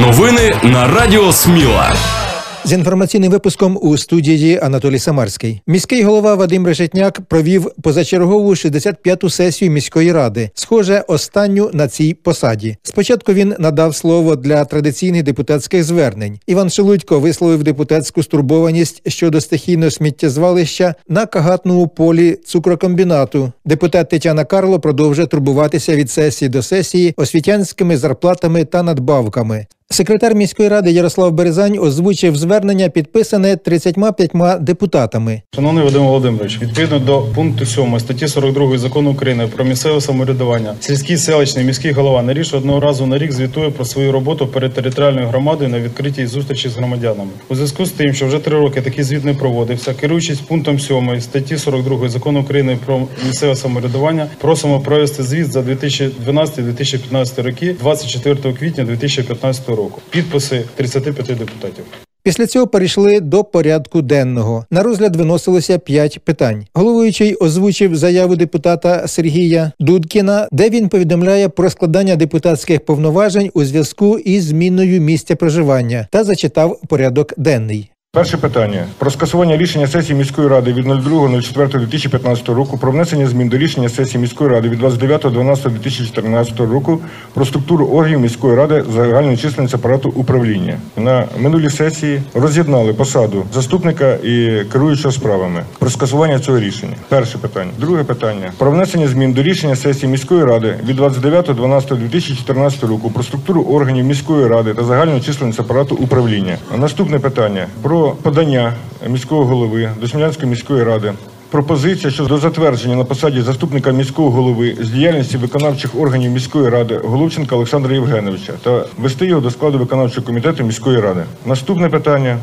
Новини на Радіо Сміла. З інформаційним випуском у студії Анатолій Самарський. Міський голова Вадим Решетняк провів позачергову 65-ту сесію міської ради, схоже, останню на цій посаді. Спочатку він надав слово для традиційних депутатських звернень. Іван Шелудько висловив депутатську стурбованість щодо стихійного сміттєзвалища на кагатному полі цукрокомбінату. Депутат Тетяна Карло продовжує турбуватися від сесії до сесії освітянськими зарплатами та надбавками. Секретар міської ради Ярослав Березань озвучив звернення, підписане 35 депутатами. Шановний Вадим Володимирович, відповідно до пункту 7 статті 42 закону України про місцеве самоврядування, сільський селищний міський голова не ріше одного разу на рік звітує про свою роботу перед територіальною громадою на відкритій зустрічі з громадянами. У зв'язку з тим, що вже три роки такий звіт не проводився, керуючись пунктом 7 статті 42 закону України про місцеве самоврядування, просимо провести звіт за 2012-2015 роки 24 квітня 2015 року. Підписи 35 депутатів. Після цього перейшли до порядку денного. На розгляд виносилося п'ять питань. Головуючий озвучив заяву депутата Сергія Дудкіна, де він повідомляє про складання депутатських повноважень у зв'язку із зміною місця проживання та зачитав порядок денний. Перше питання про скасування рішення сесії міської ради від 02.04.2015 року про внесення змін до рішення сесії міської ради від 29.12.2014 року про структуру органів міської ради загальної численності апарату управління. На минулій сесії роз'єднали посаду заступника і керуючого справами про скасування цього рішення. Перше питання. Друге питання про внесення змін до рішення сесії міської ради від 29.12.2014 року про структуру органів міської ради та загальну численність апарату управління. Наступне питання про подання міського голови до Смілянської міської ради. Пропозиція щодо затвердження на посаді заступника міського голови з діяльності виконавчих органів міської ради Головченка Олександра Євгеновича та вести його до складу виконавчого комітету міської ради. Наступне питання.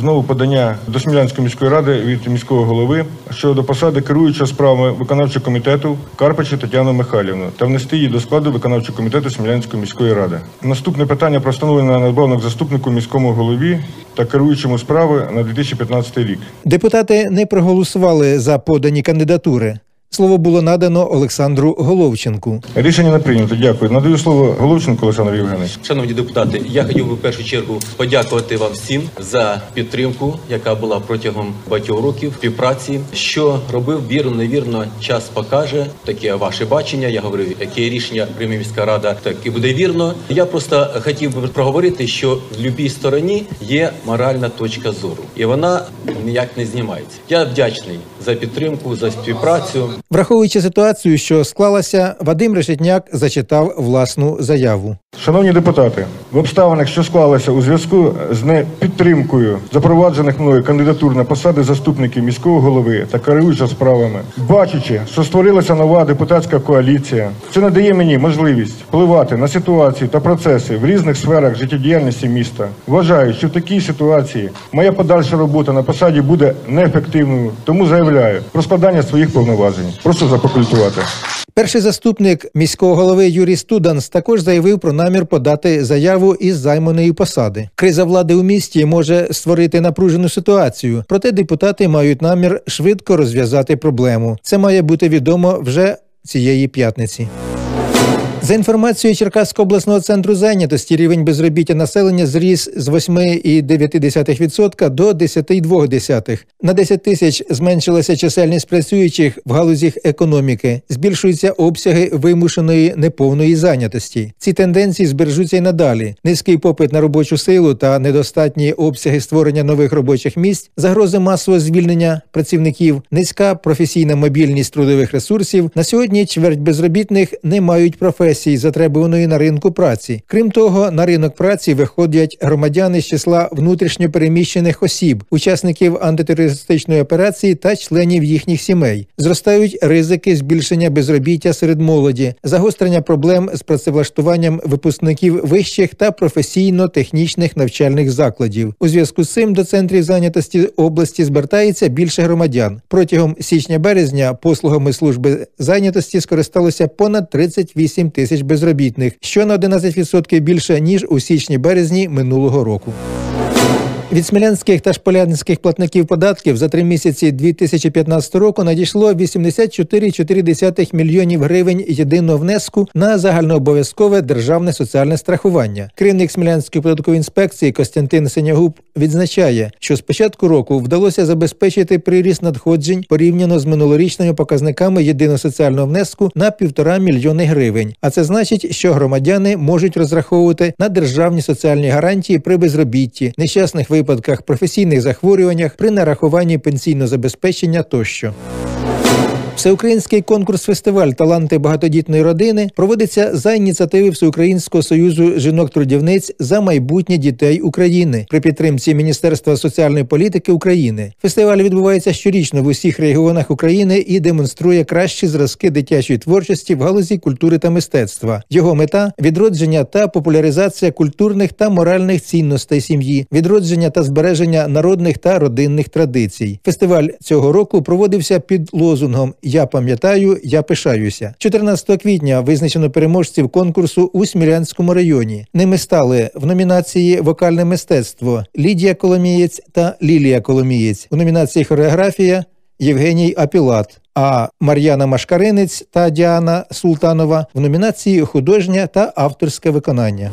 Знову подання до Смілянської міської ради від міського голови щодо посади керуючого справами виконавчого комітету Карпачу Тетяну Михайлівну та внести її до складу виконавчого комітету Смілянської міської ради. Наступне питання про встановлення надбавок заступнику міському голові та керуючому справи на 2015 рік. Депутати не проголосували за подані кандидатури. Слово було надано Олександру Головченку. Рішення не прийнято. Дякую. Надаю слово Головченку Олександру Євгеновичу. Шановні депутати, я хотів би в першу чергу подякувати вам всім за підтримку, яка була протягом багатьох років співпраці. Що робив вірно, невірно, час покаже. Таке ваше бачення. Я говорив, яке рішення прийме міська рада, так і буде вірно. Я просто хотів би проговорити, що в будь-якій стороні є моральна точка зору, і вона ніяк не знімається. Я вдячний за підтримку, за співпрацю. Враховуючи ситуацію, що склалася, Вадим Решетняк зачитав власну заяву. Шановні депутати, в обставинах, що склалися у зв'язку з непідтримкою запроваджених мною кандидатур на посади заступників міського голови та керуючого справами, бачачи, що створилася нова депутатська коаліція, це надає мені можливість впливати на ситуацію та процеси в різних сферах життєдіяльності міста. Вважаю, що в такій ситуації моя подальша робота на посаді буде неефективною, тому заявляю про складання своїх повноважень. Прошу запокультувати. Перший заступник міського голови Юрій Студанс також заявив про намір подати заяву із займаної посади. Криза влади у місті може створити напружену ситуацію, проте депутати мають намір швидко розв'язати проблему. Це має бути відомо вже цієї п'ятниці. За інформацією Черкаського обласного центру зайнятості, рівень безробіття населення зріс з 8,9% до 10,2%. На 10 тисяч зменшилася чисельність працюючих в галузях економіки, збільшуються обсяги вимушеної неповної зайнятості. Ці тенденції збережуться й надалі. Низький попит на робочу силу та недостатні обсяги створення нових робочих місць, загрози масового звільнення працівників, низька професійна мобільність трудових ресурсів. На сьогодні чверть безробітних не мають професії професій, затребуваної на ринку праці. Крім того, на ринок праці виходять громадяни з числа внутрішньо переміщених осіб, учасників антитерористичної операції та членів їхніх сімей. Зростають ризики збільшення безробіття серед молоді, загострення проблем з працевлаштуванням випускників вищих та професійно-технічних навчальних закладів. У зв'язку з цим до центрів зайнятості області звертається більше громадян. Протягом січня-березня послугами служби зайнятості скористалося понад 38 тисяч тисяч безробітних, що на 11% більше ніж у січні-березні минулого року. Від смілянських та шполянських платників податків за три місяці 2015 року надійшло 84,4 мільйонів гривень єдиного внеску на загальнообов'язкове державне соціальне страхування. Керівник Смілянської податкової інспекції Костянтин Синягуб відзначає, що з початку року вдалося забезпечити приріст надходжень порівняно з минулорічними показниками єдиного соціального внеску на півтора мільйони гривень. А це значить, що громадяни можуть розраховувати на державні соціальні гарантії при безробітті, нещасних випадках, професійних захворюваннях, при нарахуванні пенсійного забезпечення тощо. Всеукраїнський конкурс-фестиваль Таланти багатодітної родини проводиться за ініціативи Всеукраїнського союзу жінок-трудівниць за майбутнє дітей України при підтримці Міністерства соціальної політики України. Фестиваль відбувається щорічно в усіх регіонах України і демонструє кращі зразки дитячої творчості в галузі культури та мистецтва. Його мета відродження та популяризація культурних та моральних цінностей сім'ї, відродження та збереження народних та родинних традицій. Фестиваль цього року проводився під лозунгом Я пам'ятаю, я пишаюся. 14 квітня визначено переможців конкурсу у Смілянському районі. Ними стали в номінації Вокальне мистецтво Лідія Коломієць та Лілія Коломієць. У номінації Хореографія Євгеній Апілат. А Мар'яна Машкаринець та Діана Султанова в номінації Художнє та авторське виконання.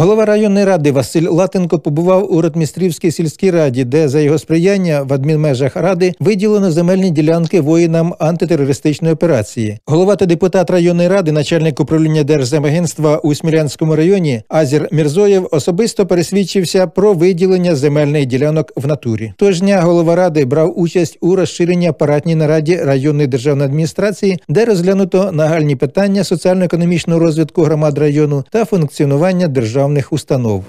Голова районної ради Василь Латенко побував у Ротмістрівській сільській раді, де за його сприяння в адмінмежах ради виділено земельні ділянки воїнам антитерористичної операції. Голова та депутат районної ради, начальник управління Держземагентства у Смілянському районі Азір Мірзоєв особисто пересвідчився про виділення земельних ділянок в натурі. Тож дня голова ради брав участь у розширенні апаратній нараді районної державної адміністрації, де розглянуто нагальні питання соціально-економічного розвитку громад району та функціонування державних установ.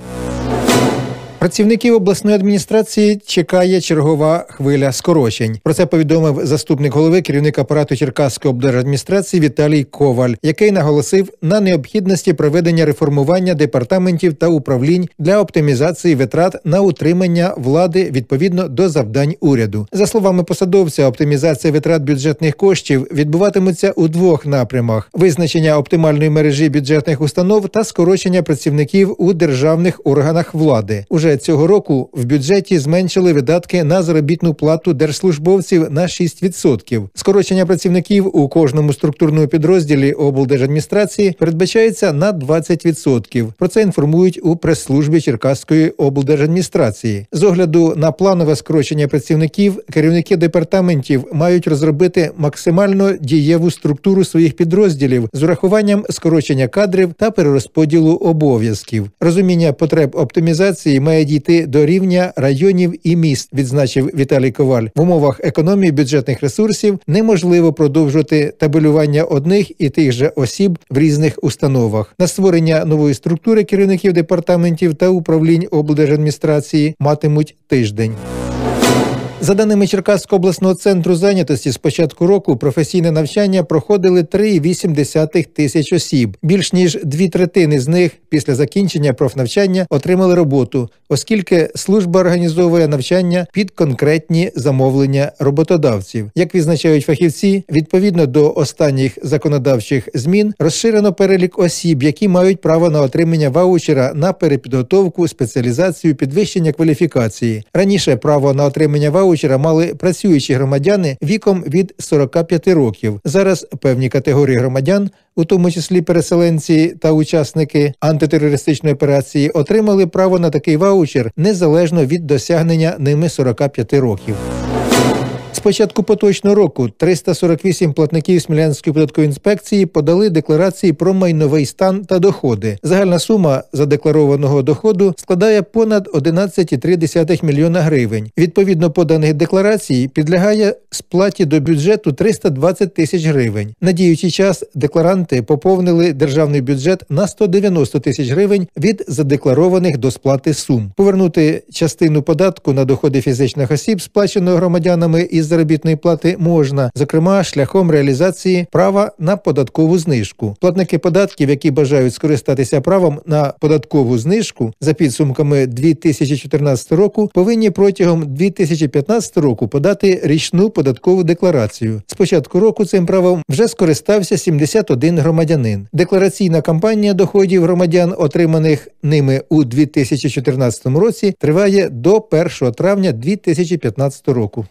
Працівників обласної адміністрації чекає чергова хвиля скорочень. Про це повідомив заступник голови керівник апарату Черкаської облдержадміністрації Віталій Коваль, який наголосив на необхідності проведення реформування департаментів та управлінь для оптимізації витрат на утримання влади відповідно до завдань уряду. За словами посадовця, оптимізація витрат бюджетних коштів відбуватиметься у двох напрямах: визначення оптимальної мережі бюджетних установ та скорочення працівників у державних органах влади. Уже цього року в бюджеті зменшили видатки на заробітну плату держслужбовців на 6%. Скорочення працівників у кожному структурному підрозділі облдержадміністрації передбачається на 20%. Про це інформують у прес-службі Черкаської облдержадміністрації. З огляду на планове скорочення працівників, керівники департаментів мають розробити максимально дієву структуру своїх підрозділів з урахуванням скорочення кадрів та перерозподілу обов'язків. Розуміння потреб оптимізації має дійти до рівня районів і міст, відзначив Віталій Коваль. В умовах економії бюджетних ресурсів неможливо продовжувати табелювання одних і тих же осіб в різних установах. На створення нової структури керівників департаментів та управлінь облдержадміністрації матимуть тиждень. За даними Черкаського обласного центру зайнятості, з початку року професійне навчання проходили 3,8 тисяч осіб. Більш ніж дві третини з них після закінчення профнавчання отримали роботу, оскільки служба організовує навчання під конкретні замовлення роботодавців. Як відзначають фахівці, відповідно до останніх законодавчих змін розширено перелік осіб, які мають право на отримання ваучера на перепідготовку, спеціалізацію, підвищення кваліфікації. Раніше право на отримання ваучера мали працюючі громадяни віком від 45 років. Зараз певні категорії громадян, у тому числі переселенці та учасники антитерористичної операції, отримали право на такий ваучер незалежно від досягнення ними 45 років. Початку поточного року 348 платників Смілянської податкової інспекції подали декларації про майновий стан та доходи. Загальна сума задекларованого доходу складає понад 11,3 мільйона гривень. Відповідно поданих декларацій підлягає сплаті до бюджету 320 тисяч гривень. На діючий час декларанти поповнили державний бюджет на 190 тисяч гривень від задекларованих до сплати сум. Повернути частину податку на доходи фізичних осіб, сплаченого громадянами із заробітної плати можна, зокрема шляхом реалізації права на податкову знижку. Платники податків, які бажають скористатися правом на податкову знижку за підсумками 2014 року, повинні протягом 2015 року подати річну податкову декларацію. З початку року цим правом вже скористався 71 громадянин. Деклараційна кампанія доходів громадян, отриманих ними у 2014 році, триває до 1 травня 2015 року.